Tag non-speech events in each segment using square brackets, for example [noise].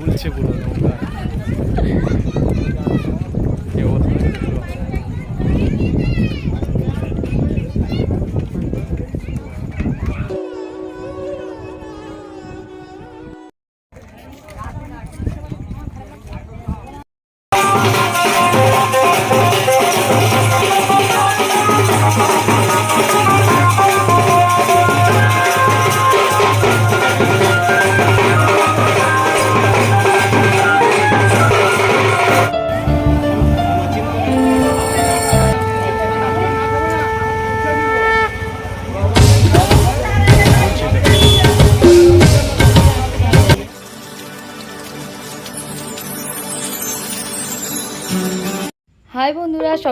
দুলছে পুরো নৌকা কি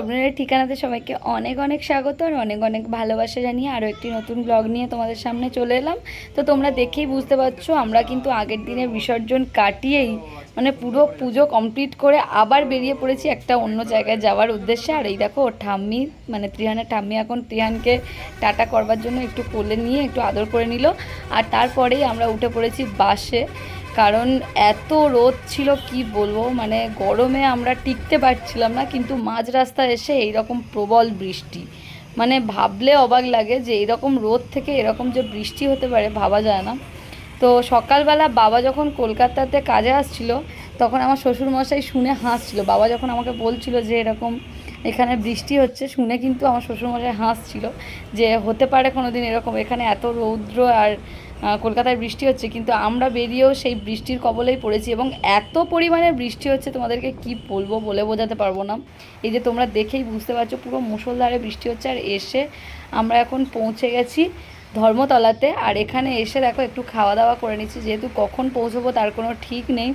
স্বপ্নের ঠিকানাতে সবাইকে অনেক অনেক স্বাগত আর অনেক অনেক ভালোবাসা জানিয়ে আরও একটি নতুন ব্লগ নিয়ে তোমাদের সামনে চলে এলাম। তো তোমরা দেখেই বুঝতে পারছ, আমরা কিন্তু আগের দিনে বিসর্জন কাটিয়েই মানে পুরো পুজো কমপ্লিট করে আবার বেরিয়ে পড়েছি একটা অন্য জায়গায় যাওয়ার উদ্দেশ্যে। আর এই দেখো, ঠাম্মি মানে ত্রিহানের ঠাম্মি এখন ত্রিহানকে টাটা করবার জন্য একটু কোলে নিয়ে একটু আদর করে নিল। আর তারপরেই আমরা উঠে পড়েছি বাসে। কারণ এত রোদ ছিল, কি বলব? মানে গরমে আমরা টিকতে পারছিলাম না, কিন্তু মাঝ রাস্তায় এসে এইরকম প্রবল বৃষ্টি। মানে ভাবলে অবাক লাগে যে এরকম রোদ থেকে এরকম যে বৃষ্টি হতে পারে, ভাবা যায় না। তো সকালবেলা বাবা যখন কলকাতাতে কাজে আসছিল, তখন আমার শ্বশুরমশাই শুনে হাসছিল। বাবা যখন আমাকে বলছিল যে এরকম এখানে বৃষ্টি হচ্ছে, শুনে কিন্তু আমার শ্বশুরমশাই হাসছিল যে হতে পারে কোনো দিন এরকম, এখানে এত রৌদ্র আর কলকাতায় বৃষ্টি হচ্ছে, কিন্তু আমরা বেরিয়েও সেই বৃষ্টির কবলেই পড়েছি এবং এত পরিমাণে বৃষ্টি হচ্ছে, তোমাদেরকে কি বলব বলে বোঝাতে পারব না। এই যে তোমরা দেখেই বুঝতে পারছ, পুরো মুষলধারে বৃষ্টি হচ্ছে আর এসে আমরা এখন পৌঁছে গেছি ধর্মতলাতে। আর এখানে এসে দেখো, একটু খাওয়া দাওয়া করে নিচ্ছি, যেহেতু কখন পৌঁছবো তার কোনো ঠিক নেই,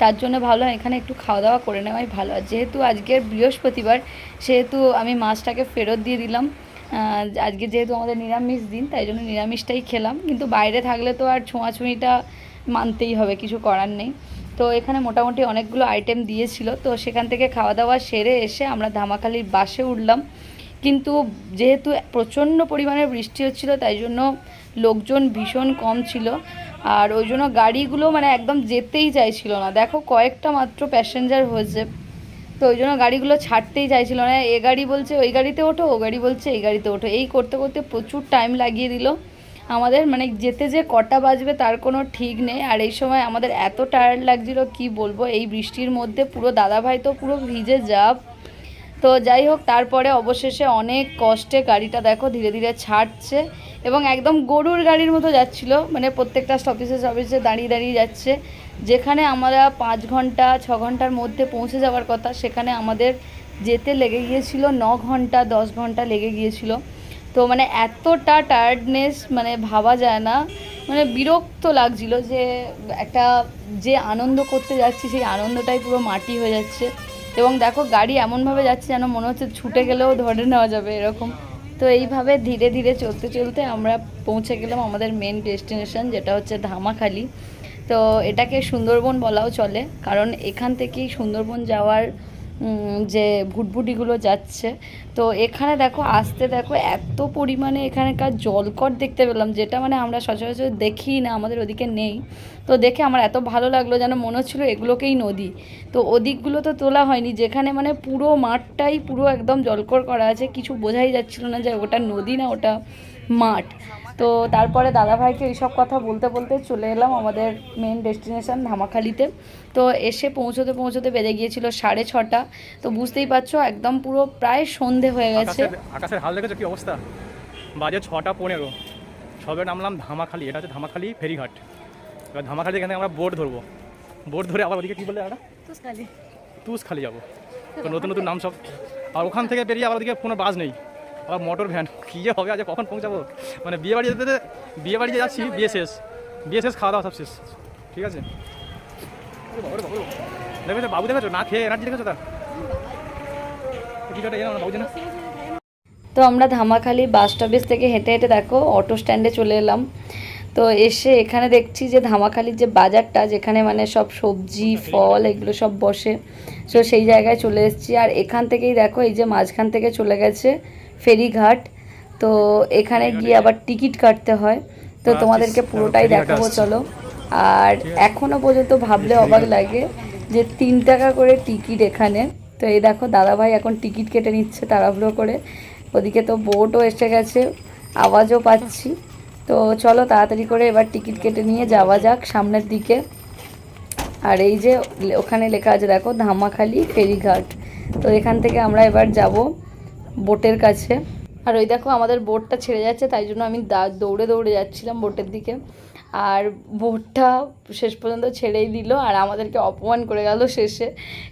তার জন্য ভাবলাম এখানে একটু খাওয়া দাওয়া করে নেওয়াই ভালো। আর যেহেতু আজকের বৃহস্পতিবার, সেহেতু আমি মাছটাকে ফেরত দিয়ে দিলাম। আজকে যেহেতু আমাদের নিরামিষ দিন, তাই জন্য নিরামিষটাই খেলাম। কিন্তু বাইরে থাকলে তো আর ছোঁয়াছুঁইটা মানতেই হবে, কিছু করার নেই। তো এখানে মোটামুটি অনেকগুলো আইটেম দিয়েছিল। তো সেখান থেকে খাওয়া দাওয়া সেরে এসে আমরা ধামাখালির বাসে উঠলাম। কিন্তু যেহেতু প্রচণ্ড পরিমাণে বৃষ্টি হচ্ছিল, তাই জন্য লোকজন ভীষণ কম ছিল। আর ওই জন্য গাড়িগুলো মানে একদম যেতেই চাইছিল না। দেখো কয়েকটা মাত্র প্যাসেঞ্জার হয়েছে। তো ওই জন্য গাড়িগুলো ছাড়তেই চাইছিল না। এ গাড়ি বলছে, ওই গাড়িতে ওঠো, ও গাড়ি বলছে, এই গাড়িতে ওঠো। এই করতে করতে প্রচুর টাইম লাগিয়ে দিল। আমাদের মানে যেতে যে কটা বাজবে তার কোনো ঠিক নেই। আর এই সময় আমাদের এত টায়ার্ড লাগছিল, কি বলব? এই বৃষ্টির মধ্যে পুরো দাদাভাই তো পুরো ভিজে যাব তো যাই হোক, তারপরে অবশেষে অনেক কষ্টে গাড়িটা দেখো ধীরে ধীরে ছাড়ছে এবং একদম গরুর গাড়ির মতো যাচ্ছিল। মানে প্রত্যেকটা স্টপেজে স্টপেজে দাঁড়িয়ে দাঁড়িয়ে যাচ্ছে। যেখানে আমরা পাঁচ ঘণ্টা, ছ ঘণ্টার মধ্যে পৌঁছে যাওয়ার কথা, সেখানে আমাদের যেতে লেগে গিয়েছিল, ন ঘণ্টা, দশ ঘণ্টা লেগে গিয়েছিল। তো মানে এতটা টায়ার্ডনেস মানে ভাবা যায় না মানে বিরক্ত লাগছিল যে একটা যে আনন্দ করতে যাচ্ছি, সেই আনন্দটাই পুরো মাটি হয়ে যাচ্ছে। এবং দেখো, গাড়ি এমনভাবে যাচ্ছে যেন মনে হচ্ছে ছুটে গেলেও ধরে নেওয়া যাবে এরকম। তো এইভাবে ধীরে ধীরে চলতে চলতে আমরা পৌঁছে গেলাম আমাদের মেন ডেস্টিনেশন যেটা হচ্ছে ধামাখালি। তো এটাকে সুন্দরবন বলাও চলে, কারণ এখান থেকেই সুন্দরবন যাওয়ার যে ভুটভুটিগুলো যাচ্ছে। তো এখানে দেখো, আসতে দেখো, এত পরিমাণে এখানকার জলকর দেখতে পেলাম, যেটা মানে আমরা সচরাচর দেখি না, আমাদের ওদিকে নেই। তো দেখে আমার এত ভালো লাগল যেন মনে হচ্ছিল এগুলোকেই নদী। তো ওদিকগুলো তো তোলা হয়নি, যেখানে মানে পুরো মাঠটাই পুরো একদম জলকর করা আছে, কিছু বোঝাই যাচ্ছিল না যে ওটা নদী না ওটা মাঠ। তো তারপরে দাদাভাইকে এইসব কথা বলতে বলতে চলে এলাম আমাদের মেন ডেস্টিনেশন ধামাখালিতে। তো এসে পৌঁছতে পৌঁছতে বেড়ে গিয়েছিল সাড়ে ছটা। তো বুঝতেই পারছ একদম পুরো প্রায় সন্ধে হয়ে গেছে। আকাশের হাল দেখেছ কি অবস্থা? বাজে ছটা পনেরো। সবে নামলাম ধামাখালি এটা হচ্ছে ধামাখালি ফেরিঘাট। এবার ধামাখালি এখানে আমরা বোট ধরবো। বোট ধরে আবার ওদিকে কী বললে একটা তুষখালি। যাব। তো নতুন নতুন নাম সব আর ওখান থেকে বেরিয়ে আবার ওদিকে কোনো বাস নেই। আবার মোটর ভ্যান কী যে হবে আজ কখন পৌঁছাবো? মানে বিয়ে বাড়ি যেতে বিয়ে বাড়ি যাচ্ছি, বিয়ে শেষ। বিয়ে শেষ, খাওয়া দাওয়া সব শেষ। ঠিক আছে। দেখেছ বাবু দেখেছ? না খেয়ে এনার্জি দেখেছ তার? তো আমরা ধামাখালি বাস স্টপেজ থেকে হেঁটে হেঁটে দেখো অটো স্ট্যান্ডে চলে এলাম। তো এসে এখানে দেখছি যে ধামাখালির যে বাজারটা, যেখানে মানে সব সবজি, ফল এগুলো সব বসে। তো সেই জায়গায় চলে এসেছি। আর এখান থেকেই দেখো, এই যে মাঝখান থেকে চলে গেছে ফেরিঘাট তো এখানে গিয়ে আবার টিকিট কাটতে হয়। তো তোমাদেরকে পুরোটাই দেখাবো চলো। আর এখনও পর্যন্ত ভাবলে অবাক লাগে যে তিন টাকা করে টিকিট এখানে। তো এই দেখো দাদাভাই এখন টিকিট কেটে নিচ্ছে তাড়াহুড়ো করে। ওদিকে তো বোটও এসে গেছে আওয়াজও পাচ্ছি। তো চলো তাড়াতাড়ি করে এবার টিকিট কেটে নিয়ে যাওয়া যাক সামনের দিকে। আর এই যে ওখানে লেখা আছে দেখো ধামাখালি ফেরিঘাট। তো এখান থেকে আমরা এবার যাব বোটের কাছে। আর ওই দেখো আমাদের বোটটা ছেড়ে যাচ্ছে, তাই জন্য আমি দৌড়ে দৌড়ে যাচ্ছিলাম বোটের দিকে। আর বোটটা শেষ পর্যন্ত ছেড়েই দিল, আর আমাদেরকে অপমান করে গেল শেষে।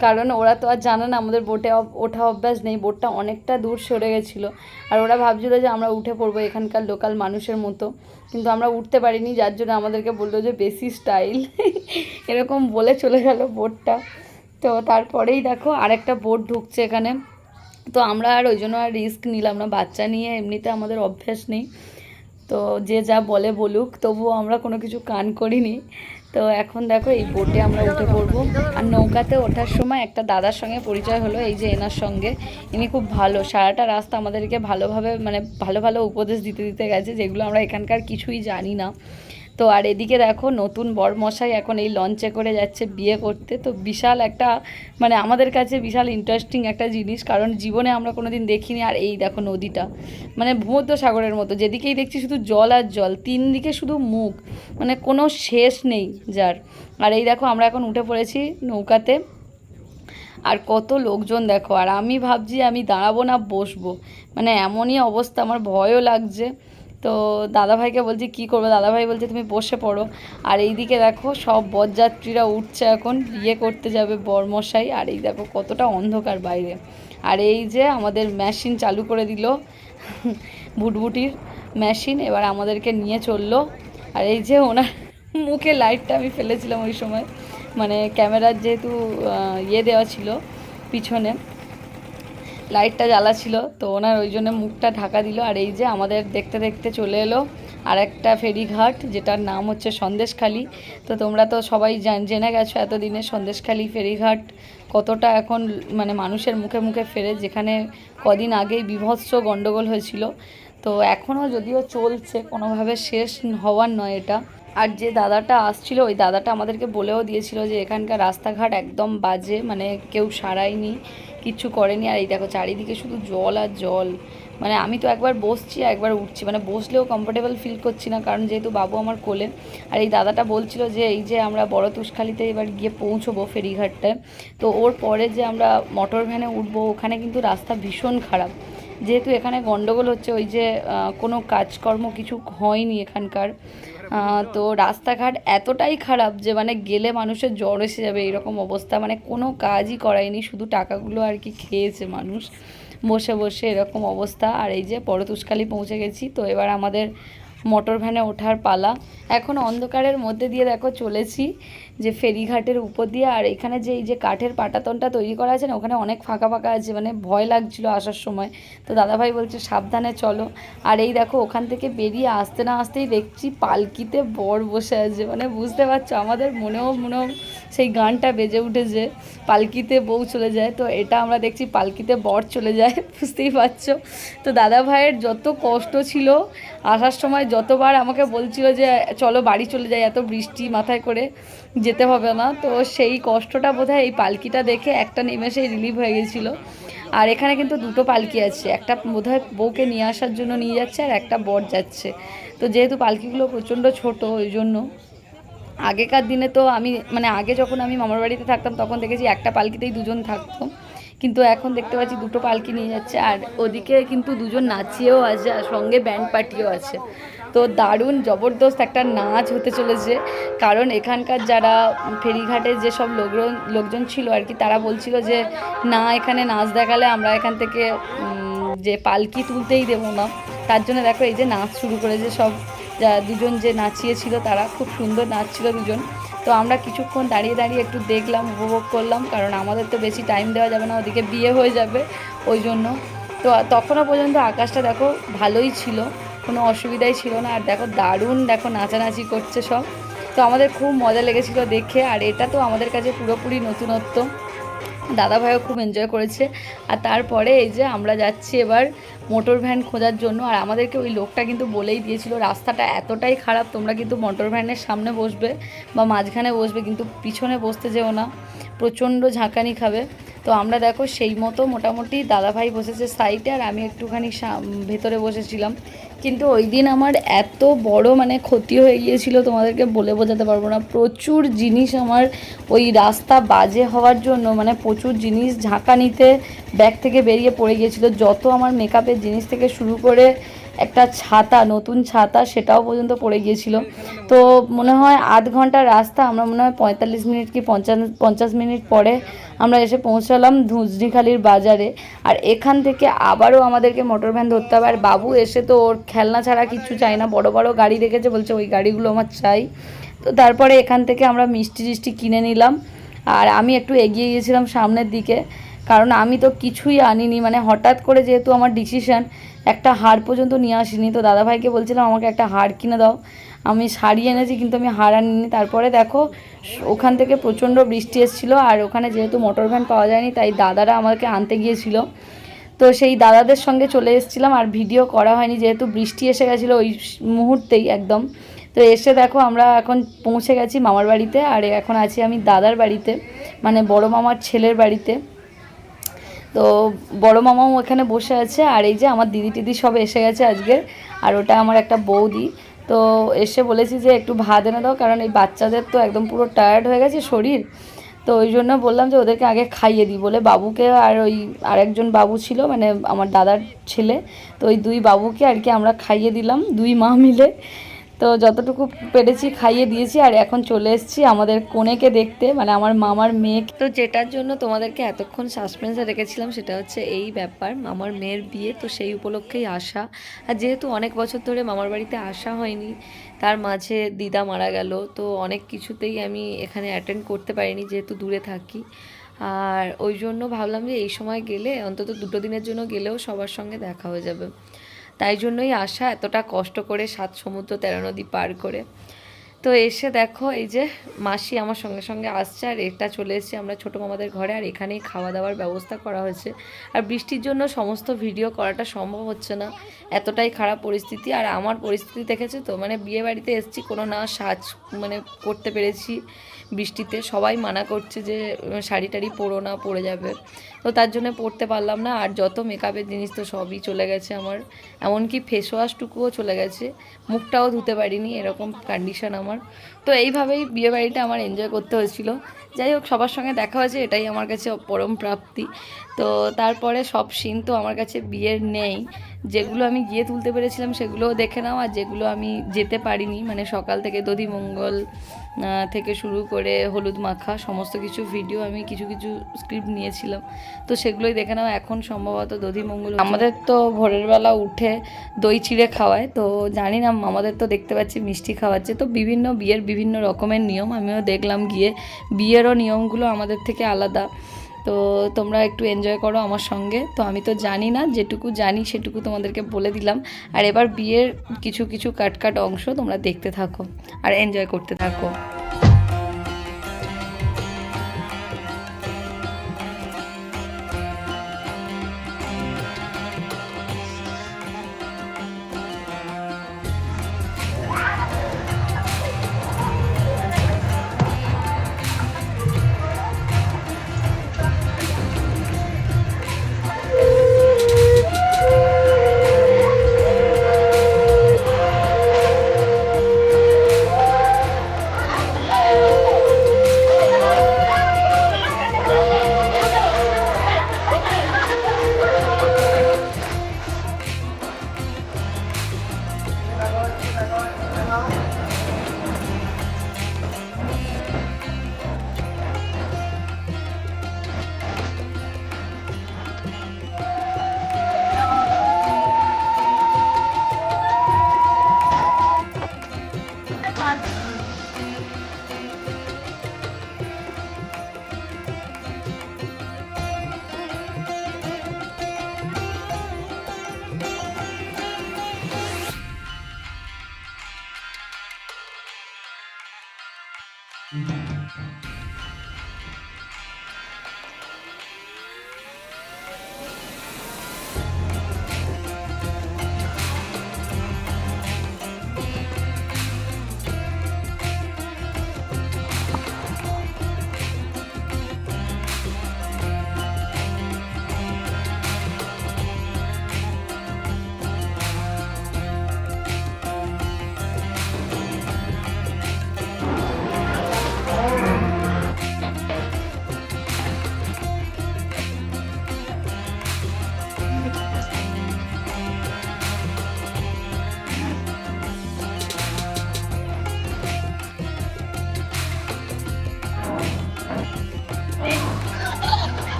কারণ ওরা তো আর জানে না, আমাদের বোটে ওঠা অভ্যাস নেই, বোটটা অনেকটা দূর সরে গেছিল। আর ওরা ভাবছিল যে আমরা উঠে পড়ব এখানকার লোকাল মানুষের মতো। কিন্তু আমরা উঠতে পারিনি, যার জন্য আমাদেরকে বলল যে বেশি স্টাইল। এরকম বলে চলে গেল বোটটা। তো তারপরেই দেখো আরেকটা বোট ঢুকছে এখানে। তো আমরা আর ওই জন্য আর রিস্ক নিলাম না। বাচ্চা নিয়ে এমনিতে আমাদের অভ্যাস নেই। তো যে যা বলে বলুক, তবুও আমরা কোনো কিছু কান করিনি। তো এখন দেখো এই বোটে আমরা উঠে পড়ব। আর নৌকাতে ওঠার সময় একটা দাদার সঙ্গে পরিচয় হলো, এই যে এনার সঙ্গে। ইনি খুব ভালো, সারাটা রাস্তা আমাদেরকে ভালোভাবে মানে ভালো ভালো উপদেশ দিতে দিতে গেছে, যেগুলো আমরা এখানকার কিছুই জানি না। তো আর এদিকে দেখো নতুন বরমশাই এখন এই লঞ্চে করে যাচ্ছে বিয়ে করতে। তো বিশাল একটা মানে আমাদের কাছে বিশাল ইন্টারেস্টিং একটা জিনিস, কারণ জীবনে আমরা কোনো দিন দেখিনি আর এই দেখো নদীটা। মানে ভূমধ্য সাগরের মতো, যেদিকেই দেখছি শুধু জল আর জল, তিন দিকে শুধু মুখ মানে কোনো শেষ নেই যার। আর এই দেখো আমরা এখন উঠে পড়েছি নৌকাতে। আর কত লোকজন দেখো, আর আমি ভাবছি আমি দাঁড়াবো না, বসবো। মানে এমনই অবস্থা, আমার ভয়ও লাগছে। তো দাদাভাইকে বলছি, কী করব? দাদাভাই বলছে, তুমি বসে পড়ো। আর এইদিকে দেখো, সব বরযাত্রীরা উঠছে এখন, বিয়ে করতে যাবে বরমশাই। আর এই দেখো, কতটা অন্ধকার বাইরে। আর এই যে আমাদের মেশিন চালু করে দিল, ভুটভুটির মেশিন এবার আমাদেরকে নিয়ে চলল। আর এই যে ওনার মুখে লাইটটা আমি ফেলেছিলাম ওই সময়। মানে ক্যামেরার যেহেতু ইয়ে দেওয়া ছিল পিছনে। লাইটটা জ্বালা ছিল, তো ওনার ওই জন্য মুখটা ঢাকা দিল। আর এই যে আমাদের দেখতে দেখতে চলে এলো আর একটা ফেরিঘাট, যেটার নাম হচ্ছে সন্দেশখালি। তো তোমরা তো সবাই জান, জেনে গেছো এতদিনে সন্দেশখালি ফেরিঘাট কতটা এখন মানে মানুষের মুখে মুখে ফেরে, যেখানে কদিন আগেই বিভৎস গণ্ডগোল হয়েছিল। তো এখনও যদিও চলছে, কোনোভাবে শেষ হওয়ার নয় এটা। আর যে দাদাটা আসছিল, ওই দাদাটা আমাদেরকে বলেও দিয়েছিল যে এখানকার রাস্তাঘাট একদম বাজে মানে কেউ সারায়নি কিচ্ছু করেনি। আর এই দেখো, চারিদিকে শুধু জল আর জল। মানে আমি তো একবার বসছি, একবার উঠছি। মানে বসলেও কমফোর্টেবল ফিল করছি না, কারণ যেহেতু বাবু আমার কোলে। আর এই দাদাটা বলছিল যে, এই যে আমরা বড় তুষখালিতে এবার গিয়ে পৌঁছবো ফেরিঘাটটায়। তো ওর পরে যে আমরা মোটর ভ্যানে উঠবো, ওখানে কিন্তু রাস্তা ভীষণ খারাপ। যেহেতু এখানে গন্ডগোল হচ্ছে, ওই যে কোনো কাজকর্ম কিছু হয়নি এখানকার। তো রাস্তাঘাট এতটাই খারাপ যে মানে গেলে মানুষের জ্বর এসে যাবে, এরকম অবস্থা। মানে কোনো কাজই করায়নি, শুধু টাকাগুলো আর কি খেয়েছে মানুষ। বসে বসে এরকম অবস্থা। আর এই যে পরতুষ্কালি পৌঁছে গেছি, তো এবার আমাদের মোটর ভ্যানে ওঠার পালা। এখন অন্ধকারের মধ্যে দিয়ে দেখো চলেছি যে ফেরিঘাটের উপর দিয়ে। আর এখানে যে এই যে কাঠের পাটাতনটা তৈরি করা আছে না, ওখানে অনেক ফাঁকা ফাঁকা আছে মানে ভয় লাগছিল আসার সময়। তো দাদাভাই বলছে, সাবধানে চলো। আর এই দেখো, ওখান থেকে বেরিয়ে আসতে না আসতেই দেখছি পালকিতে বর বসে আছে। মানে বুঝতে পারছ, আমাদের মনেও মনেও সেই গানটা বেজে উঠেছে, পালকিতে বউ চলে যায়, তো এটা আমরা দেখছি পালকিতে বর চলে যায়, [laughs] বুঝতেই পারছ। তো দাদা ভাইয়ের যত কষ্ট ছিল, আসার সময় যতবার আমাকে বলছিল যে, চলো বাড়ি চলে যাই, এত বৃষ্টি মাথায় করে যেতে হবে না। তো সেই কষ্টটা বোধহয় এই পালকিটা দেখে একটা নিমেষেই রিলিভ হয়ে গেছিল। আর এখানে কিন্তু দুটো পালকি আছে, একটা বোধহয় বউকে নিয়ে আসার জন্য নিয়ে যাচ্ছে আর একটা বর যাচ্ছে। তো যেহেতু পালকিগুলো প্রচণ্ড ছোট, ওই জন্য আগেকার দিনে তো আমি মানে আগে যখন আমি মামার বাড়িতে থাকতাম, তখন দেখেছি একটা পালকিতেই দুজন থাকতো। কিন্তু এখন দেখতে পাচ্ছি দুটো পালকি নিয়ে যাচ্ছে, আর ওদিকে কিন্তু দুজন নাচিয়েও আছে, আর সঙ্গে ব্যান্ড পার্টিও আছে। তো দারুণ, জবরদস্ত একটা নাচ হতে চলেছে। কারণ এখানকার যারা ফেরিঘাটে যেসব লোকজন লোকজন ছিল আর কি, তারা বলছিল যে, না, এখানে নাচ দেখালে আমরা এখান থেকে যে পালকি তুলতেই দেবো না তার জন্য দেখো এই যে নাচ শুরু করেছে সব যা দুজন যে নাচিয়েছিল তারা খুব সুন্দর নাচছিল দুজন। তো আমরা কিছুক্ষণ দাঁড়িয়ে দাঁড়িয়ে একটু দেখলাম, উপভোগ করলাম, কারণ আমাদের তো বেশি টাইম দেওয়া যাবে না, ওদিকে বিয়ে হয়ে যাবে ওই জন্য। তো তখনও পর্যন্ত আকাশটা দেখো ভালোই ছিল, কোনো অসুবিধাই ছিল না। আর দেখো দারুণ দেখো নাচানাচি করছে সব। তো আমাদের খুব মজা লেগেছিল দেখে, আর এটা তো আমাদের কাছে পুরোপুরি নতুনত্ব। দাদা ভাইও খুব এনজয় করেছে। আর তারপরে এই যে আমরা যাচ্ছি এবার মোটর ভ্যান খোঁজার জন্য। আর আমাদেরকে ওই লোকটা কিন্তু বলেই দিয়েছিল, রাস্তাটা এতটাই খারাপ, তোমরা কিন্তু মোটর ভ্যানের সামনে বসবে বা মাঝখানে বসবে, কিন্তু পিছনে বসতে যেও না। প্রচণ্ড ঝাঁকানি খাবে। তো আমরা দেখো সেই মতো মোটামুটি দাদাভাই বসেছে সাইডে আর আমি একটুখানি ভেতরে বসেছিলাম। কিন্তু ওই দিন আমার এত বড় মানে ক্ষতি হয়ে গিয়েছিল, তোমাদেরকে বলে বোঝাতে পারব না। প্রচুর জিনিস আমার ওই রাস্তা বাজে হওয়ার জন্য মানে প্রচুর জিনিস ঝাঁকানিতে ব্যাগ থেকে বেরিয়ে পড়ে গিয়েছিল। যত আমার মেকআপের জিনিস থেকে শুরু করে একটা ছাতা, নতুন ছাতা, সেটাও পর্যন্ত পড়ে গিয়েছিল। তো মনে হয় আধ ঘণ্টার রাস্তা, আমরা মনে হয় পঁয়তাল্লিশ মিনিট কি পঞ্চাশ পঞ্চাশ মিনিট পরে আমরা এসে পৌঁছালাম ধুজনিখালির বাজারে। আর এখান থেকে আবারও আমাদেরকে মোটর ভ্যান ধরতে হবে। আর বাবু এসে তো ওর খেলনা ছাড়া কিচ্ছু চাই না। বড় বড় গাড়ি দেখেছে, বলছে ওই গাড়িগুলো আমার চাই। তো তারপরে এখান থেকে আমরা মিষ্টি, টিষ্টি কিনে নিলাম। আর আমি একটু এগিয়ে গিয়েছিলাম সামনের দিকে। কারণ আমি তো কিছুই আনিনি। মানে হঠাৎ করে যেহেতু আমার ডিসিশন একটা হার পর্যন্ত নিয়ে আসিনি। তো দাদাভাইকে বলছিলাম, আমাকে একটা হার কিনে দাও। আমি শাড়ি এনেছি, কিন্তু আমি হার আনিনি। তারপরে দেখো, ওখান থেকে প্রচণ্ড বৃষ্টি এসেছিল আর ওখানে যেহেতু মোটর ভ্যান পাওয়া যায়নি, তাই দাদারা আমাকে আনতে গিয়েছিল। তো সেই দাদাদের সঙ্গে চলে এসেছিলাম আর ভিডিও করা হয়নি, যেহেতু বৃষ্টি এসে গেছিল ওই মুহূর্তেই একদম। তো এসে দেখো, আমরা এখন পৌঁছে গেছি মামার বাড়িতে, আর এখন আছি আমি দাদার বাড়িতে মানে বড় মামার ছেলের বাড়িতে। তো বড় মামাও এখানে বসে আছে, আর এই যে আমার দিদি টিদি সব এসে গেছে আজকে, আর ওটা আমার একটা বৌদি। তো এসে বলেছি যে একটু ভাত এনে দাও, কারণ এই বাচ্চাদের তো একদম পুরো টায়ার্ড হয়ে গেছে শরীর। তো ওই জন্য বললাম যে ওদেরকে আগে খাইয়ে দিই, বলে বাবুকে আর ওই আরেকজন বাবু ছিল মানে আমার দাদার ছেলে। তো ওই দুই বাবুকে আর কি আমরা খাইয়ে দিলাম, দুই মা মিলে। তো যতটুকু পেরেছি খাইয়ে দিয়েছি, আর এখন চলে এসেছি আমাদের কোনেকে দেখতে মানে আমার মামার মেয়ে তো যেটার জন্য তোমাদেরকে এতক্ষণ সাসপেন্সে রেখেছিলাম সেটা হচ্ছে এই ব্যাপার, মামার মেয়ের বিয়ে তো সেই উপলক্ষেই আসা। আর যেহেতু অনেক বছর ধরে মামার বাড়িতে আসা হয়নি, তার মাঝে দিদা মারা গেল, তো অনেক কিছুতেই আমি এখানে অ্যাটেন্ড করতে পারিনি যেহেতু দূরে থাকি। আর ওই জন্য ভাবলাম যে এই সময় গেলে, অন্তত দুটো দিনের জন্য গেলেও সবার সঙ্গে দেখা হয়ে যাবে। তাই জন্যই আসা এতটা কষ্ট করে সাত সমুদ্র তেরো নদী পার করে। তো এসে দেখো এই যে মাসি আমার সঙ্গে সঙ্গে আসছে আর এটা চলে এসেছি আমরা ছোটো মামাদের ঘরে আর এখানেই খাওয়া দাওয়ার ব্যবস্থা করা হয়েছে। আর বৃষ্টির জন্য সমস্ত ভিডিও করাটা সম্ভব হচ্ছে না। এতটাই খারাপ পরিস্থিতি আর আমার পরিস্থিতি দেখেছে তো? মানে বিয়ে বাড়িতে এসেছি, কোনো না সাজ মানে করতে পেরেছি বৃষ্টিতে। সবাই মানা করছে যে, শাড়ি টাড়ি পরো না, পরে যাবে। তো তার জন্য পড়তে পারলাম না আর যত মেকআপের জিনিস তো সবই চলে গেছে আমার। এমনকি ফেস ওয়াশটুকুও চলে গেছে। মুখটাও ধুতে পারিনি এরকম কন্ডিশন আমার। তো এইভাবেই বিয়ে বাড়িটা আমার এনজয় করতে হয়েছিল। যাই হোক সবার সঙ্গে দেখা হয়েছে এটাই আমার কাছে পরম প্রাপ্তি। তো তারপরে সব সিন তো আমার কাছে বিয়ের নেই। যেগুলো আমি গিয়ে তুলতে পেরেছিলাম সেগুলোও দেখে নাও। আর যেগুলো আমি যেতে পারিনি মানে সকাল থেকে দধিমঙ্গল আহ, থেকে শুরু করে হলুদ মাখা সমস্ত কিছু ভিডিও আমি কিছু কিছু স্ক্রিপ্ট নিয়েছিলাম। তো সেগুলোই দেখে নাও। এখন সম্ভবত দধিমঙ্গল আমাদের তো ভোরের বেলা উঠে দই চিড়ে খাওয়ায়, তো জানি না, আমাদের তো দেখতে পাচ্ছি মিষ্টি খাওয়াচ্ছে। তো বিভিন্ন বিয়ের বিভিন্ন রকমের নিয়ম, আমিও দেখলাম গিয়ে বিয়েরও নিয়মগুলো আমাদের থেকে আলাদা। তো তোমরা একটু এনজয় করো আমার সঙ্গে। তো আমি তো জানি না, যেটুকু জানি সেটুকু তোমাদেরকে বলে দিলাম। আর এবার বিয়ের কিছু কিছু কাট কাট অংশ তোমরা দেখতে থাকো আর এনজয় করতে থাকো।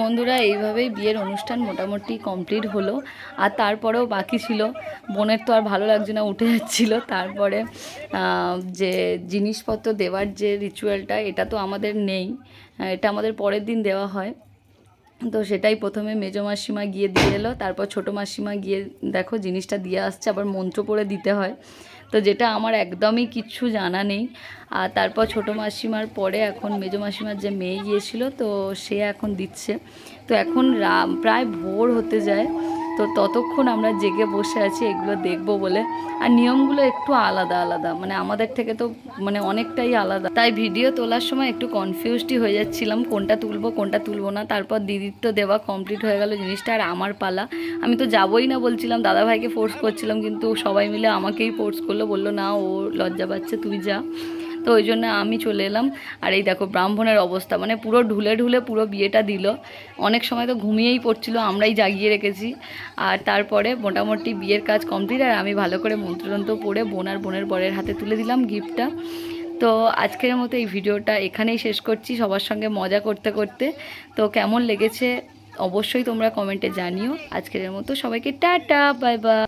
বন্ধুরা, এইভাবেই বিয়ের অনুষ্ঠান মোটামুটি কমপ্লিট হলো। আর তারপরেও বাকি ছিল। বোনের তো আর ভালো লাগছে না, উঠে যাচ্ছিল। তারপরে যে জিনিসপত্র দেওয়ার যে রিচুয়ালটা এটা তো আমাদের নেই। এটা আমাদের পরের দিন দেওয়া হয়। তো সেটাই প্রথমে মেজো মাসিমা গিয়ে দিয়ে এলো। তারপর ছোটো মাসিমা গিয়ে দেখো জিনিসটা দিয়ে আসছে, আবার মন্ত্র পড়ে দিতে হয়। তো যেটা আমার একদমই কিছু জানা নেই। আর তারপর ছোটো মাসিমার পরে এখন মেজ মাসিমার যে মেয়ে গিয়েছিল, তো সে এখন দিচ্ছে। তো এখন প্রায় ভোর হতে যায়। তো ততক্ষণ আমরা জেগে বসে আছি, এগুলো দেখব বলে। আর নিয়মগুলো একটু আলাদা আলাদা। মানে আমাদের থেকে তো মানে অনেকটাই আলাদা। তাই ভিডিও তোলার সময় একটু কনফিউজডই হয়ে যাচ্ছিলাম, কোনটা তুলবো কোনটা তুলবো না। তারপর দিদির তো দেওয়া কমপ্লিট হয়ে গেল জিনিসটা আর আমার পালা। আমি তো যাবোই না বলছিলাম, দাদাভাইকে ফোর্স করছিলাম, কিন্তু সবাই মিলে আমাকেই ফোর্স করল, বলল, না, ও লজ্জা পাচ্ছে, তুই যা। তো ওই জন্য আমি চলে এলাম। আর এই দেখো ব্রাহ্মণের অবস্থা মানে পুরো ঢুলে ঢুলে পুরো বিয়েটা দিল। অনেক সময় তো ঘুমিয়েই পড়ছিল, আমরাই জাগিয়ে রেখেছি। আর তারপরে মোটামুটি বিয়ের কাজ কমপ্লিট আর আমি ভালো করে মন্ত্রতন্ত্র পড়ে বোন আর বোনের বরের হাতে তুলে দিলাম গিফটটা তো আজকের মতো এই ভিডিওটা এখানেই শেষ করছি, সবার সঙ্গে মজা করতে করতে। তো কেমন লেগেছে অবশ্যই তোমরা কমেন্টে জানিও। আজকের মতো সবাইকে টাটা বাই বাই